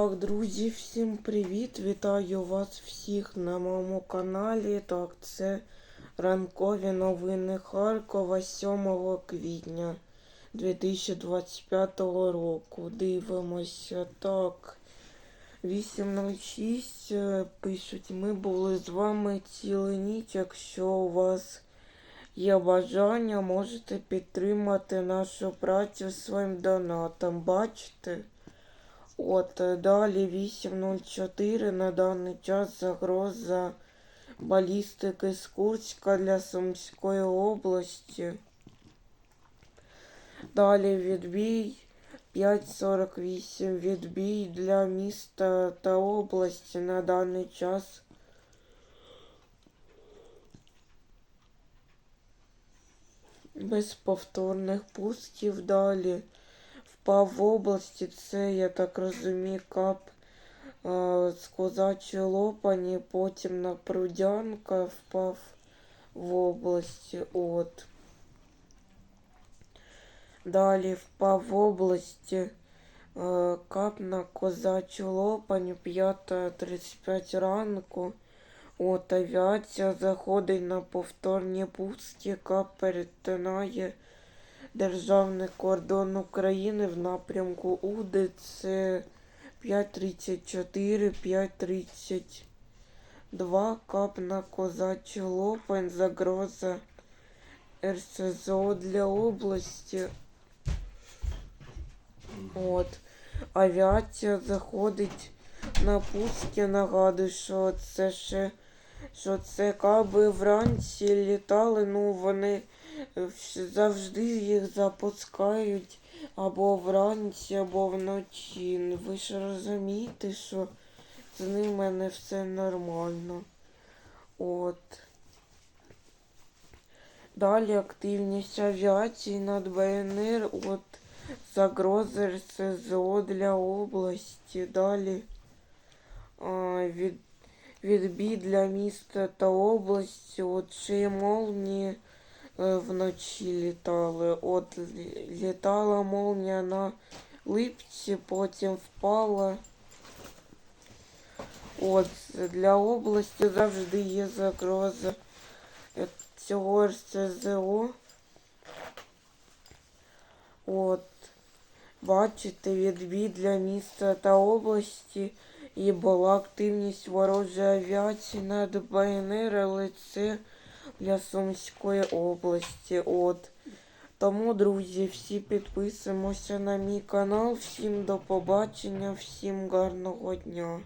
Так, друзі, всім привіт! Вітаю вас всіх на моєму каналі. Так, це ранкові новини Харкова 7 квітня 2025 року. Дивимося. Так. 8.06 е, пишуть, ми були з вами цілу ніч. Якщо у вас є бажання, можете підтримати нашу працю своїм донатом. Бачите? От, е, далі 8.04 на даний час загроза балістики з Курська для Сумської області. Далі відбій 5.48 відбій для міста та області на даний час. Без повторних пусків далі впав в області. Це, я так розумію, кап е, з козачої лопані, потім на Прудянка впав в області. От. Далі впав в області е, кап на козачу лопані 5.35 ранку. От авіація заходить на повторні пустки, кап перетинає державний кордон України в напрямку Уди. Це 5.34, 5.32, кап на козачий лопань, загроза РСЗО для області. От. Авіація заходить на пуски. Нагадую, що це ще що це каби вранці літали, ну вони завжди їх запускають або вранці, або вночі. Ну, Ви ж розумієте, що з ними не все нормально. От. Далі активність авіації над БНР. От загрози РСЗО для області. Далі а, від, відбій для міста та області. От ще молнії вночі літали. От літала молнія на липці, потім впала. От для області завжди є загроза е, цього РСЗО. От. Бачите, відбій для міста та області і була активність ворожої авіації над БНР, але це для Сумської області. От. Тому, друзі, всі підписуємося на мій канал. Всім до побачення, всім гарного дня.